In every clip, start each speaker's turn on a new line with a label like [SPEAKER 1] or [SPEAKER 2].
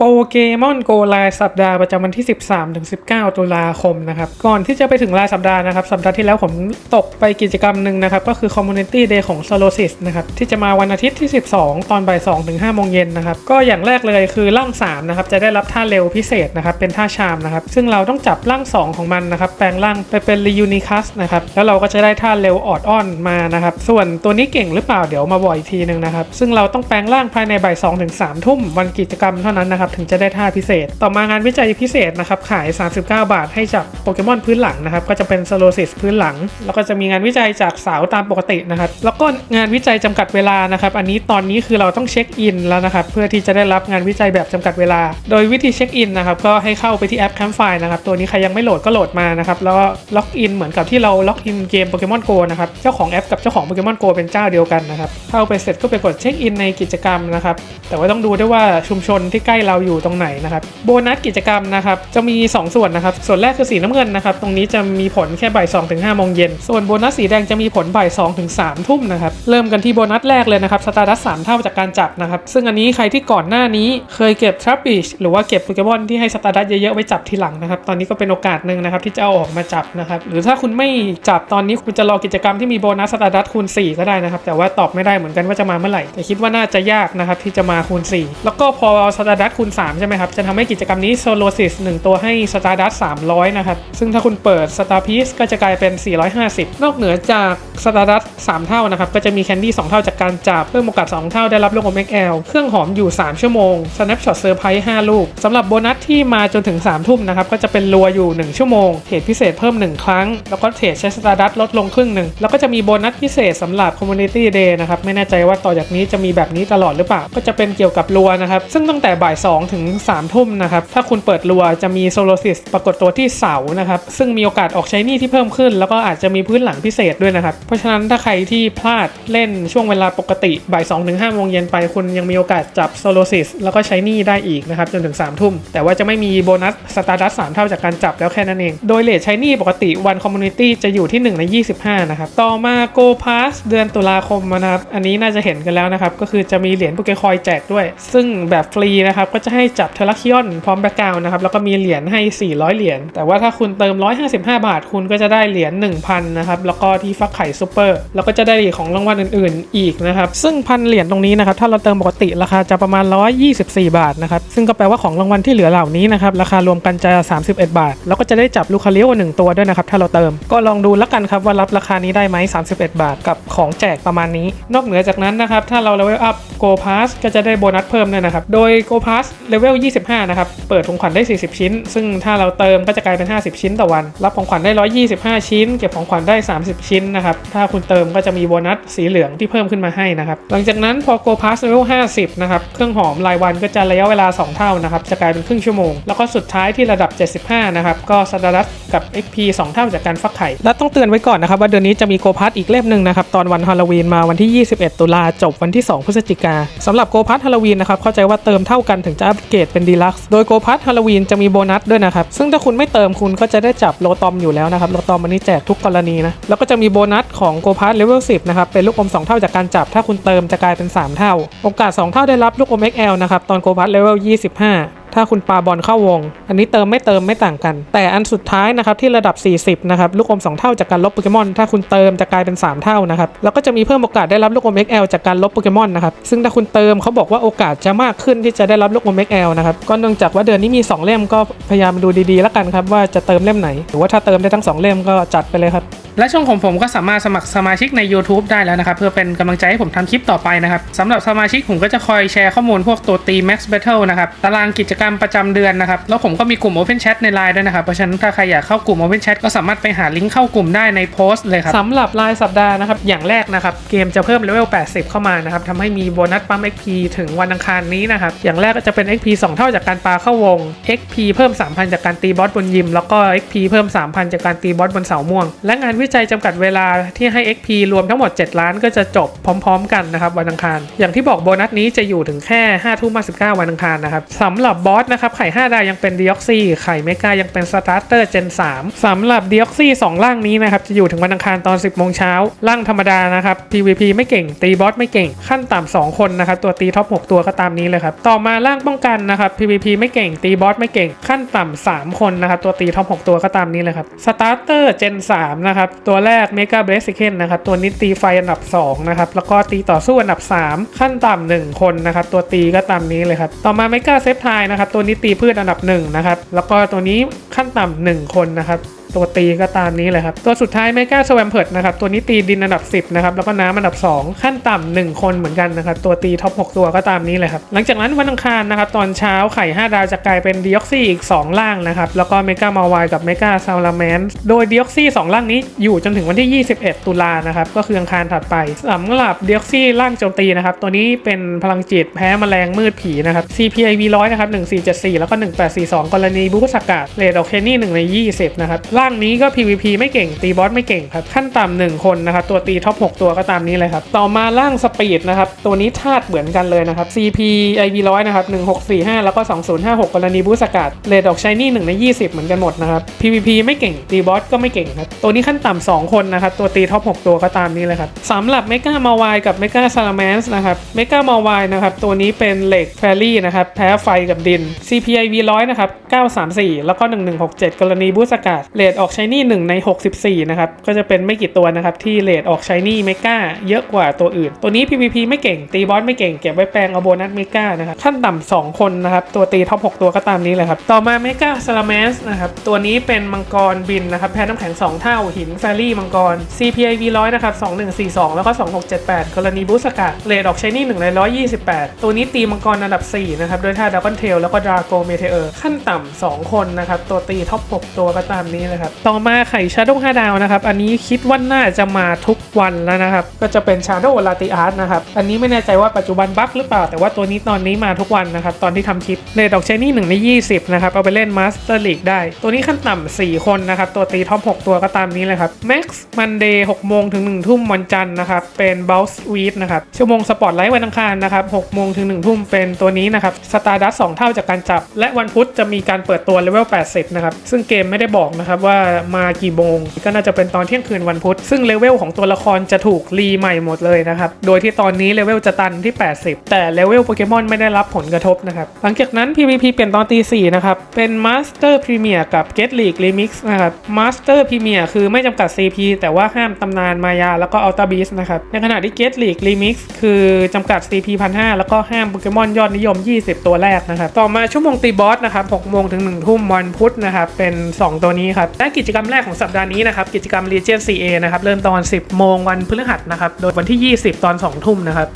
[SPEAKER 1] โปเกมอนโกรายสัปดาห์ประจำวันที่ 13-19 ตุลาคมนะครับก่อนที่จะไปถึงรายสัปดาห์นะครับสัปดาห์ที่แล้วผมตกไปกิจกรรมหนึ่งนะครับก็คือ Community Day ของ s o l o s i s นะครับที่จะมาวันอาทิตย์ที่ 12 ตอนบ่าย2ถึง5โมงเย็นนะครับก็อย่างแรกเลยคือร่าง3นะครับจะได้รับท่าเร็วพิเศษนะครับเป็นท่าชามนะครับซึ่งเราต้องจับร่าง 2 ของมันนะครับแปลงร่างไปเป็น Reunitas นะครับแล้วเราก็จะได้ท่าเร็วออดอ้อนมานะครับส่วนตัวนี้เก่งหรือเปล่าเดี๋ยวมาบอกอีกทีหนึ่งนะครับซึ่งเราต้องแปลงร่างภายในบ่าย2ถึง3ทุ่มวันกิจกรรมเท่านั้นนะครับถึงจะได้ท่าพิเศษ ต่อมางานวิจัยพิเศษนะครับขาย 39 บาท ให้จับโปเกมอนพื้นหลังนะครับก็จะเป็นสโลซิสพื้นหลัง แล้วก็จะมีงานวิจัยจากสาวตามปกตินะครับแล้วก็งานวิจัยจำกัดเวลานะครับอันนี้ตอนนี้คือเราต้องเช็คอินแล้วนะครับเพื่อที่จะได้รับงานวิจัยแบบจำกัดเวลา โดยวิธีเช็คอินนะครับก็ให้เข้าไปที่แอป Campfire นะครับตัวนี้ใครยังไม่โหลดก็โหลดมานะครับแล้วก็ล็อกอินเหมือนกับที่เราล็อกอินเกมโปเกมอนโกนะครับเจ้าของแอปกับเจ้าของโปเกมอนโกเป็นเจ้าเดียวกันนะครับเข้าไปเสร็จก็ไปกดเช็คอินในกิจกรรมนะครับแต่ว่าต้องดูด้วยว่าชุมชนที่ใกล้เราอยู่ตรงไหนนะครับโบนัสกิจกรรมนะครับจะมี 2 ส่วนนะครับ ส่วนแรกคือสีน้ำเงินนะครับ ตรงนี้จะมีผลแค่บ่าย2ถึง5โมงเย็นส่วนโบนัสสีแดงจะมีผลบ่าย2ถึง3ทุ่มนะครับเริ่มกันที่โบนัสแรกเลยนะครับสตาร์ดัส3เท่าจากการจับนะครับซึ่งอันนี้ใครที่ก่อนหน้านี้เคยเก็บทรัพบิชหรือว่าเก็บโปเกมอนที่ให้สตาร์ดัสเยอะๆไว้จับทีหลังนะครับตอนนี้ก็เป็นโอกาสหนึ่งนะครับที่จะเอาออกมาจับนะครับหรือถ้าคุณไม่จับตอนนี้คุณจะรอกิจกรรมที่มีโบนัสสตาร์ดัสคูณ 4 ก็ได้นะครับแต่ว่าตอบไม่ได้เหมือนกันว่าจะมาเมื่อไหร่แต่คิดว่าน่าจะยากนะครับที่จะมาคูณ 4 แล้วก็พอสตาร์ดัสคูณ3 ใช่ไหมครับ จะทำให้กิจกรรมนี้โซโลซิส1ตัวให้สตาร์ดัส300 นะครับ ซึ่งถ้าคุณเปิดสตาร์พีซก็จะกลายเป็น 450 นอกเหนือจากสตาร์ดัส3เท่านะครับ ก็จะมีแคนดี้2เท่าจากการจับ เพิ่มโอกาส 2 เท่าได้รับลูกอม XL เครื่องหอมอยู่ 3 ชั่วโมง Snapshot Surprise 5 ลูกสำหรับโบนัสที่มาจนถึง 3 ทุ่มนะครับ ก็จะเป็นรัวอยู่ 1 ชั่วโมงเทรดพิเศษเพิ่ม 1 ครั้ง แล้วก็เทรดใช้สตาร์ดัสลดลงครึ่งหนึ่งแล้วก็จะมีโบนัสพิเศษสำหรับ Community Day นะครับไม่แน่ใจว่าต่อจากนี้จะมีแบบนี้ตลอดหรือเปล่าก็จะเป็นเกี่ยวกับรัวนะครับซึ่งตั้งแต่บ่าย2ถึง3ทุ่มนะครับ ถ้าคุณเปิดรัวจะมีโซโลซิสปรากฏตัวที่เสานะครับ ซึ่งมีโอกาสออกใช้หนี่ที่เพิ่มขึ้น แล้วก็อาจจะมีพื้นหลังพิเศษด้วยนะครับ เพราะฉะนั้นถ้าใครที่พลาดเล่นช่วงเวลาปกติบ่าย2ถึง5โมงเย็นไปคุณยังมีโอกาสจับโซโลซิสแล้วก็ใช้หนี่ได้อีกนะครับจนถึง3ทุ่ม แต่ว่าจะไม่มีโบนัสสตาร์ดัส3เท่าจากการจับแล้วแค่นั้นเอง โดยเลทใช้หนี่ปกติวันคอมมูนิตี้จะอยู่ที่ 1 ใน 25 นะครับ ต่อมา Go Pass เดือนตุลาคมนะครับ อันนี้น่าจะเห็นกันแล้วนะครับ ก็คือจะมีเหรียญโปเกคอยแจกด้วย ซึ่งแบบฟรีนะครับ ก็จะให้จับเทเลคิออนพร้อมแบ็กกราวนะครับ แล้วก็มีเหรียญให้ 400 เหรียญ แต่ว่าถ้าคุณเติม 155 บาท คุณก็จะได้เหรียญ 1,000 นะครับ แล้วก็ที่ฟักไข่ซูเปอร์ แล้วก็จะได้ของรางวัลอื่น ๆ อีกนะครับ ซึ่งพันเหรียญตรงนี้นะครับ ถ้าเราเติมปกติราคาจะประมาณ 124 บาทนะครับ ซึ่งก็แปลว่าของรางวัลที่เหลือเหล่านี้นะครับ ราคารวมกันจะ 31 บาท แล้วก็จะได้จับลูคาเลียวหนึ่งตัวด้วยนะครับ ถ้าเราเติม ก็ลองดูแล้วกันครับว่ารับราคานี้ได้ไหม31 บาท กับของแจกประมาณนี้ นอกเหนือจากนั้นนะครับ ถ้าเราเลเวลอัพ Go Pass ก็จะได้โบนัสเพิ่มด้วยนะครับ โดย Go Pass เลเวล 25 นะครับ เปิดของขวัญได้ 40 ชิ้น ซึ่งถ้าเราเติมก็จะกลายเป็น 50 ชิ้นต่อวัน รับของขวัญได้ 125 ชิ้น เก็บของขวัญได้ 30 ชิ้นนะครับ ถ้าคุณเติมก็จะมีโบนัสสีเหลืองที่เพิ่มขึ้นมาให้นะครับ หลังจากนั้นพอ Go Pass เลเวล 50 นะครับ เครื่องหอมรายวันก็จะระยะเวลา 2 เท่านะครับ จะกลายเป็นครึ่งชั่วโมง แล้วก็สุดท้ายที่ระดับ 75 นะครับ ก็สตาร์ดัสกับ XP 2 เท่าจากการฟักไข่ และต้องเตือนไว้ก่อนนะครับว่าเดือนนี้จะมีโกพาร์อีกเล่มหนึ่งนะครับ ตอนวันฮาโลวีนมาวันที่ 21 ตุลาจบวันที่ 2 พฤศจิกาสำหรับโกพาร์ฮาโลวีนนะครับเข้าใจว่าเติมเท่ากันถึงจะอัปเกรดเป็นดีลักซ์โดยโกพัทฮาโลวีนจะมีโบนัสด้วยนะครับ ซึ่งถ้าคุณไม่เติมคุณก็จะได้จับโลตอมอยู่แล้วนะครับโลตอมมันนี้แจกทุกกรณีนะ แล้วก็จะมีโบนัสของโกพัทเลเวล10นะครับ เป็นลูกอม 2 เท่าจากการจับ ถ้าคุณเติมจะกลายเป็น 3 เท่า โอกาส 2 เท่าได้รับลูกอม XL นะครับ ตอนโกพัทเลเวล25 ถ้าคุณปาบอลเข้าวง อันนี้เติมไม่เติมไม่ต่างกัน แต่อันสุดท้ายนะครับที่ระดับ 40 นะครับ ลูกอม 2 เท่าจากการลบโปเกมอน ถ้าคุณเติมจะกลายเป็น 3 เท่านะครับ แล้วก็จะมีเพิ่มโอกาสได้รับลูกอม XL จากการลบโปเกมอนนะครับ ซึ่งถ้าคุณเติมเขาบอกว่าโอกาสจะมากขึ้นที่จะได้รับลูกอม XL นะครับ ก็เนื่องจากว่าเดือนนี้มี 2 เล่มก็พยายามดูดีๆ แล้วกันครับว่าจะเติมเล่มไหน หรือว่าถ้าเติมได้ทั้ง 2 เล่มก็จัดไปเลยครับ และช่องของผมก็สามารถสมัครสมาชิกใน YouTube ได้แล้วนะครับเพื่อเป็นกำลังใจให้ผมทำคลิปต่อไปนะครับสำหรับสมาชิกผมก็จะคอยแชร์ข้อมูลพวกตัวตี Max Battle นะครับตารางกิจกรรมประจำเดือนนะครับ แล้วผมก็มีกลุ่ม Open Chat ในไลน์ด้วยนะครับ เพราะฉะนั้นถ้าใครอยากเข้ากลุ่ม Open Chat ก็สามารถไปหาลิงก์เข้ากลุ่มได้ในโพสต์เลยครับสำหรับรายสัปดาห์นะครับ อย่างแรกนะครับ เกมจะเพิ่มเลเวล 80 เข้ามานะครับทำให้มีโบนัสปั๊ม XP ถึงวันอังคารนี้นะครับ อย่างแรกก็จะเป็น XP 2 เท่าจากการปาเข้าวง XP เพิ่ม 3,000 จากการตีบอสบนยิม แล้วก็ XP เพิ่ม 3,000 จากการตีบอสบนเสาม่วง และงานวิวิจัยจำกัดเวลาที่ให้ XP รวมทั้งหมด 7 ล้านก็จะจบพร้อม ๆ กันนะครับวันอังคาร อย่างที่บอกโบนัสนี้จะอยู่ถึงแค่5ทุ่ม59วันอังคารนะครับสำหรับบอสนะครับไข่ 5 ดาวยังเป็นดีออกซี่ไข่เมกายังเป็นสตาร์เตอร์เจน3สำหรับดีออกซี่2ร่างนี้นะครับจะอยู่ถึงวันอังคารตอน 10โมงเช้าร่างธรรมดานะครับ PVP ไม่เก่งตีบอสไม่เก่งขั้นต่ำ2คนนะครับตัวตีท็อป6ตัวก็ตามนี้เลยครับต่อมาร่างป้องกันนะครับ PVP ไม่เก่งตีบอสไม่เก่งขั้นต่ำ3คนนะครับตัวตีท็อป6ตัวก็ตามนี้เลยครับสตาร์เตอร์เจน3นะครับตัวแรกเมกาเบรสิเคนนะครับตัวนี้ตีไฟอันดับ2นะครับแล้วก็ตีต่อสู้อันดับ 3 ขั้นต่ำ1คนนะครับตัวตีก็ตามนี้เลยครับต่อมาเมกาเซฟไทนะครับ ตัวนี้ตีพืชอันดับ1นะครับ แล้วก็ตัวนี้ขั้นต่ำหนึ่งคนนะครับ ตัวตีก็ตามนี้เลยครับ ตัวสุดท้ายเมกาสวมเพิร์ดนะครับ ตัวนี้ตีดินอันดับ 10 นะครับ แล้วก็น้ำอันดับ 2 ขั้นต่ำ1คนเหมือนกันนะครับ ตัวตีท็อป 6 ตัวก็ตามนี้เลยครับ หลังจากนั้นวันอังคารนะครับ ตอนเช้าไข่ 5 ดาวจะกลายเป็นดิออกซี่อีก 2 ล่างนะครับ แล้วก็เมกามาวายกับเมกาซาลาแมนโดยดิออกซี่2ล่างนี้อยู่จนถึงวันที่ 21 ตุลานะครับ ก็คืออังคารถัดไปสำหรับดิออกซี่ล่างโจมตีนะครับ ตัวนี้เป็นพลังจิตแพ้แมลงมืดผีนะครับ CPI V 100นะครับ1474 แล้วก็1842 กรณีบูสกาดเรดออกเคนี่1ใน 20นะครับล่างนี้ก็ PVP ไม่เก่งตีบอสไม่เก่งครับ ขั้นต่ำหนึ่งคนนะครับ ตัวตีท็อป 6 ตัวก็ตามนี้เลยครับ ต่อมาล่างสปีดนะครับ ตัวนี้ธาตุเหมือนกันเลยนะครับ CP IV 100นะครับ 1645 แล้วก็ 2056 กรณีบูสกาดเรดออกชายนี่1ใน 20 เหมือนกันหมดนะครับ PVP ไม่เก่งตีบอสก็ไม่เก่งครับตัวนี้ขั้นต่ำ2คนนะครับตัวตีท็อป 6 ตัวก็ตามนี้เลยครับสำหรับเมกามาวายกับเมกาซาลาแมนส์นะครับเมกามาวายนะครับตัวนี้เป็นเหล็กแฟรี่นะครับแพ้ไฟกับดิน CPI V 100นะครับ934 แล้วก็1167 กรณีบูสกาดเรดออกชายนี่1ใน 64 นะครับ ก็จะเป็นไม่กี่ตัวนะครับ ที่เลทออกชายนี่เมกาเยอะกว่าตัวอื่น ตัวนี้ PVP ไม่เก่ง ตีบอสไม่เก่ง เก็บไว้แปลงเอาโบนัสเมกานะครับ ขั้นต่ำ2คนนะครับ ตัวตีท็อป 6 ตัวก็ตามนี้เลยครับ ต่อมาเมกาซาลาแมสนะครับ ตัวนี้เป็นมังกรบินนะครับ แพ้น้ำแข็ง 2 เท่า หินแฟรี่มังกร CPI V 100 นะครับ 2142 แล้วก็ 2678 กรณีบูสกาเลทออกชายนี่1ใน128 ตัวนี้ตีมังกรอันดับ 4 นะครับ โดยท่าดับเบิลเทลแล้วก็ดราโกเมเทอร์ขั้นต่ำ2คนนะครับ ตัวตีท็อป 6 ตัวก็ตามนี้เลยครับ ต่อมาไข่ชาโดว์5ดาวนะครับ อันนี้คิดว่าน่าจะมาทุกวันแล้วนะครับ ก็จะเป็น Shadow l a t i a r t นะครับ อันนี้ไม่แน่ใจว่าปัจจุบันบั๊กหรือเปล่า แต่ว่าตัวนี้ตอนนี้มาทุกวันนะครับ ตอนที่ทำคลิปเลดดอกเชนี่1ใน20นะครับ เอาไปเล่น Master League ได้ ตัวนี้ขั้นต่ำ4คนนะครับ ตัวตีท็อป6ตัวก็ตามนี้เลยครับ Max Monday 6โมงถึง1ทุ่มวันจันทร์นะครับ เป็น b o u n c e Week นะครับ ชั่วโมงสปอตไลท์วันอังคารนะครับ6โมงถึง1ทุ่มเป็นตัวนี้นะครับ Stardust 2เท่าจากการจับ และวันพุธจะมีการเปิดตัวเลเวล80นะครับซึ่งเกมไม่ได้บอกนะครับว่ามากี่โมง ก็น่าจะเป็นตอนเที่ยงคืนวันพุธ ซึ่งเลเวลของตัวละครจะถูกรีใหม่หมดเลยนะครับ โดยที่ตอนนี้เลเวลจะตันที่ 80 แต่เลเวลโปเกมอนไม่ได้รับผลกระทบนะครับ หลังจากนั้น PVP เปลี่ยนตอนตี4นะครับ เป็น Master Premier กับ Get League Remix นะครับ Master Premier คือไม่จำกัด CP แต่ว่าห้ามตำนานมายาแล้วก็ Ultra Beast นะครับ ในขณะที่ Get League Remix คือจำกัด CP 1,500แล้วก็ห้ามโปเกมอนยอดนิยม 20 ตัวแรกนะครับ ต่อมาชั่วโมงตีบอสนะครับ6โมงถึง1ทุ่มวันพุธนะครับ เป็น 2 ตัวนี้ครับและกิจกรรมแรกของสัปดาห์นี้นะครับกิจกรรม Legion CA นะครับเริ่มตอน 10 โมงวันพฤหัสนะครับโดยวันที่ 20 ตอน 2 ทุ่มนะครับ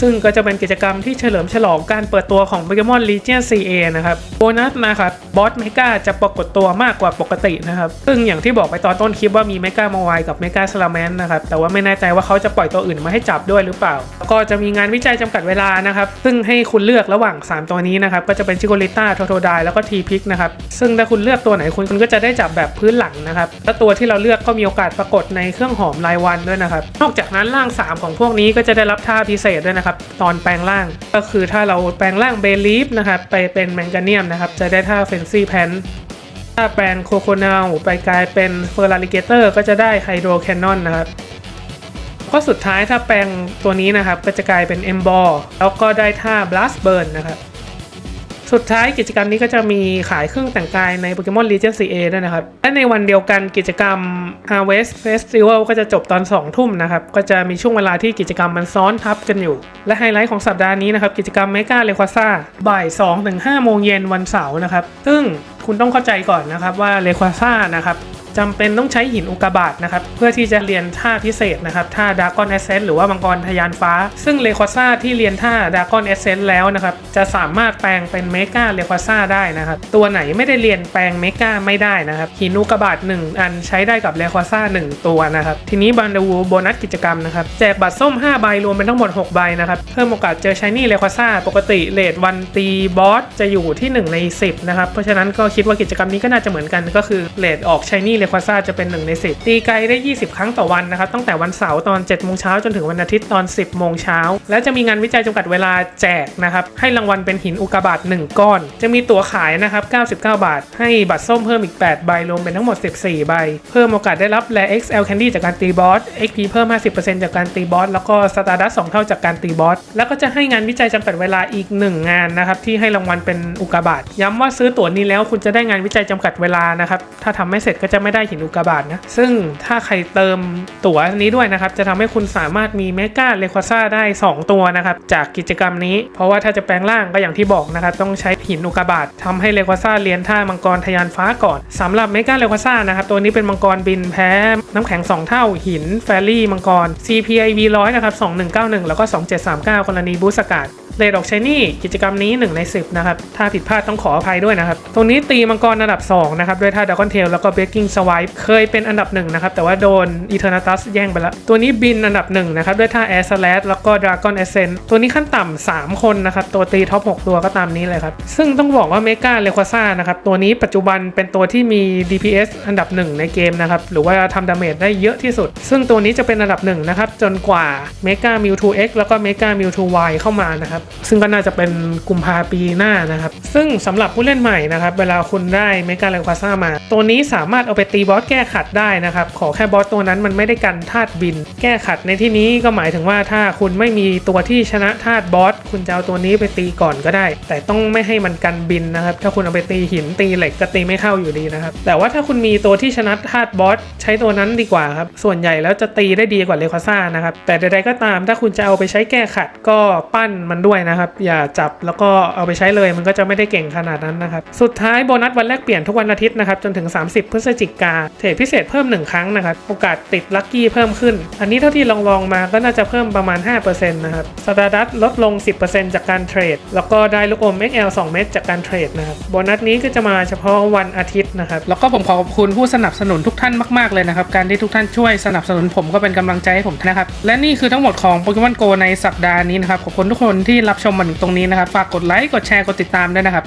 [SPEAKER 1] ซึ่งก็จะเป็นกิจกรรมที่เฉลิมฉลองการเปิดตัวของ Pokemon Legion CA นะครับโบนัสนะครับบอสเมกาจะปรากฏตัวมากกว่าปกตินะครับ ซึ่งอย่างที่บอกไปตอนต้นคลิปว่ามีเมกามาวายกับเมกาสลาแมนนะครับ แต่ว่าไม่แน่ใจว่าเขาจะปล่อยตัวอื่นมาให้จับด้วยหรือเปล่า ก็จะมีงานวิจัยจำกัดเวลานะครับ ซึ่งให้คุณเลือกระหว่าง 3 ตัวนี้นะครับ ก็จะเป็นชิโกลิต้าโทโทไดแล้วก็ทีพิกนะครับ ซึ่งถ้าคุณเลือกตัวไหนคุณคุณก็จะได้จับแบบพื้นหลังนะครับ และตัวที่เราเลือกก็มีโอกาสปรากฏในเครื่องหอมรายวันด้วยนะครับ นอกจากนั้นร่าง 3 ของพวกนี้ก็จะได้รับท่าพิเศษด้วยนะครับ ตอนแปลงร่าง ก็คือถ้าเราแปลงร่างเบลีฟนะครับไปเป็นแมงกาเนียมนะครับจะได้ท่าเฟนซีแพนถ้าแปลนโคโคนาลไปกลายเป็นเฟอร์ราลิเกเตอร์ก็จะได้ไฮโดรแคนนอนนะครับก็สุดท้ายถ้าแปลงตัวนี้นะครับ ก็จะกลายเป็นเอมบอลแล้วก็ได้ท่าบลัสเบิร์นนะครับ สุดท้ายกิจกรรมนี้ก็จะมีขายเครื่องแต่งกายใน Pokemon Legend CA ด้วยนะครับ และในวันเดียวกันกิจกรรม Harvest Festival ก็จะจบตอน 2 ทุ่มนะครับ ก็จะมีช่วงเวลาที่กิจกรรมมันซ้อนทับกันอยู่ และไฮไลท์ของสัปดาห์นี้นะครับ กิจกรรม Mega r e q u a s a บ่าย2ถึง5โมงเย็นวันเสาร์นะครับ ซึ่งคุณต้องเข้าใจก่อนนะครับว่า r e q u a s a นะครับ จำเป็นต้องใช้หินอุกกาบาตนะครับเพื่อที่จะเรียนท่าพิเศษนะครับท่าดากอนแอสเซนหรือว่ามังกรทะยานฟ้า ซึ่งเลควาซ่าที่เรียนท่าดากอนแอสเซนแล้วนะครับจะสามารถแปลงเป็นเมกาเลควาซ่าได้นะครับตัวไหนไม่ได้เรียนแปลงเมกาไม่ได้นะครับหินอุกกาบาต1 อันใช้ได้กับเลควาซ่า1ตัวนะครับทีนี้บันดูโบนัสกิจกรรมนะครับแจกบัตรส้ม5ใบรวมเป็นทั้งหมด6ใบนะครับเพิ่มโอกาสเจอชายนี่เลควาซ่าปกติเลทวันตีบอสจะอยู่ที่ 1 ใน 10นะครับเพราะฉะนั้นก็คิดว่ากิจกรรมนี้ก็น่าจะเหมือนกันก็คือเลทออกชายนี่เลควาซาจะเป็น 1 ใน 10 ตีไกลได้ 20 ครั้งต่อวันนะครับ ตั้งแต่วันเสาร์ตอน7โมงเช้าจนถึงวันอาทิตย์ตอน 10โมงเช้า และจะมีงานวิจัยจำกัดเวลาแจกนะครับ ให้รางวัลเป็นหินอุกกาบาต1 ก้อน จะมีตั๋วขายนะครับ 99 บาท ให้บัตรส้มเพิ่มอีก 8 ใบ รวมเป็นทั้งหมด 14 ใบ เพิ่มโอกาสได้รับแล XL Candy จากการตีบอส XP เพิ่ม 50%จากการตีบอส แล้วก็สตาร์ดัส2เท่าจากการตีบอส แล้วก็จะให้งานวิจัยจำกัดเวลาอีก 1 งานนะครับที่ให้รางวัลเป็นอุกกาบาตย้ำว่าซื้อตั๋วนี้แล้วคุณจะได้งานวิจัยจำกัดเวลานะครับถ้าทำไม่เสร็จก็จะไม่ได้หินอุกกาบาตนะ ซึ่งถ้าใครเติมตั๋วนี้ด้วยนะครับ จะทำให้คุณสามารถมีเมกาเลควาซ่าได้ 2 ตัวนะครับ จากกิจกรรมนี้ เพราะว่าถ้าจะแปลงร่างก็อย่างที่บอกนะครับ ต้องใช้หินอุกกาบาตทำให้เลควาซ่าเรียนท่ามังกรทะยานฟ้าก่อนสำหรับเมกาเลควาซ่านะครับ ตัวนี้เป็นมังกรบินแพ้น้ำแข็ง 2 เท่าหินแฟรี่มังกร CPIV 100นะครับ2191 แล้วก็ 2739กรณีบูสกาด เลดออกชนี่กิจกรรมนี้ 1 ใน 10 นะครับ ถ้าผิดพลาดต้องขออภัยด้วยนะครับ ตรงนี้ตีมังกรอันดับ 2 นะครับ ด้วยท่าด r ก g นเทลแล้วก็เบกกิ้งสวายเคยเป็นอันดับ 1 นะครับ แต่ว่าโดนอีเทอร์นาตัสแย่งไปล้วตัวนี้บินอันดับ 1 นะครับ ด้วยท่าแอร์สแลแล้วก็ดราก้อนเอเซนตัวนี้ขั้นต่ำ3คนนะครับ ตัวตีท็อป 6 ตัวก็ตามนี้เลยครับ ซึ่งต้องบอกว่าเมกาเลควาซ่านะครับตัวนี้ปัจจุบันเป็นตัวที่มี DPS อันดับ 1 ในเกมนะครับหรือว่าทำดาเมจได้เยอะที่สุด ซึ่งตัวนี้จะเป็นอันดับ1นะครับจนกว่าเมกามิวทู X แล้วก็เมกามิวทู Y เข้ามานะครับซึ่งก็น่าจะเป็นกุมภาปีหน้านะครับ ซึ่งสำหรับผู้เล่นใหม่นะครับ เวลาคุณได้เมกาเลควาซ่ามา ตัวนี้สามารถเอาไปตีบอสแก้ขัดได้นะครับ ขอแค่บอสตัวนั้นมันไม่ได้กันธาตุบิน แก้ขัดในที่นี้ก็หมายถึงว่าถ้าคุณไม่มีตัวที่ชนะธาตุบอสคุณจะเอาตัวนี้ไปตีก่อนก็ได้ แต่ต้องไม่ให้มันกันบินนะครับ ถ้าคุณเอาไปตีหินตีเหล็กก็ตีไม่เข้าอยู่ดีนะครับ แต่ว่าถ้าคุณมีตัวที่ชนะธาตุบอสใช้ตัวนั้นดีกว่าครับ ส่วนใหญ่แล้วจะตีได้ดีกว่าเลควาซ่านะครับ แต่ใดๆก็ตามถ้าคุณจะเอาไปใช้แก้ขัดก็ปั้นมันด้วยนะครับ อย่าจับแล้วก็เอาไปใช้เลยมันก็จะไม่ได้เก่งขนาดนั้นนะครับ สุดท้ายโบนัสวันแรกเปลี่ยนทุกวันอาทิตย์นะครับจนถึง 30 พฤศจิกาเทรดพิเศษเพิ่ม 1 ครั้งนะครับ โอกาสติดลัคกี้เพิ่มขึ้น อันนี้เท่าที่ลองลองมาก็น่าจะเพิ่มประมาณ 5%นะครับสตาร์ดัตลดลง 10%จากการเทรดแล้วก็ได้ลูกอม XL 2 เม็ดจากการเทรดนะครับโบนัสนี้ก็จะมาเฉพาะวันอาทิตย์นะครับแล้วก็ผมขอขอบคุณผู้สนับสนุนทุกท่านมากๆเลยนะครับการที่ทุกท่านช่วยสนับสนุนผมก็เป็นกำลังใจให้ผมนะครับและนี่คือทั้งหมดของโปเกมอนโกในสัปดาห์นี้นะครับขอบคุณทุกคนที่รับชมมาถึงตรงนี้นะครับ ฝากกดไลค์ กดแชร์ กดติดตามด้วยนะครับ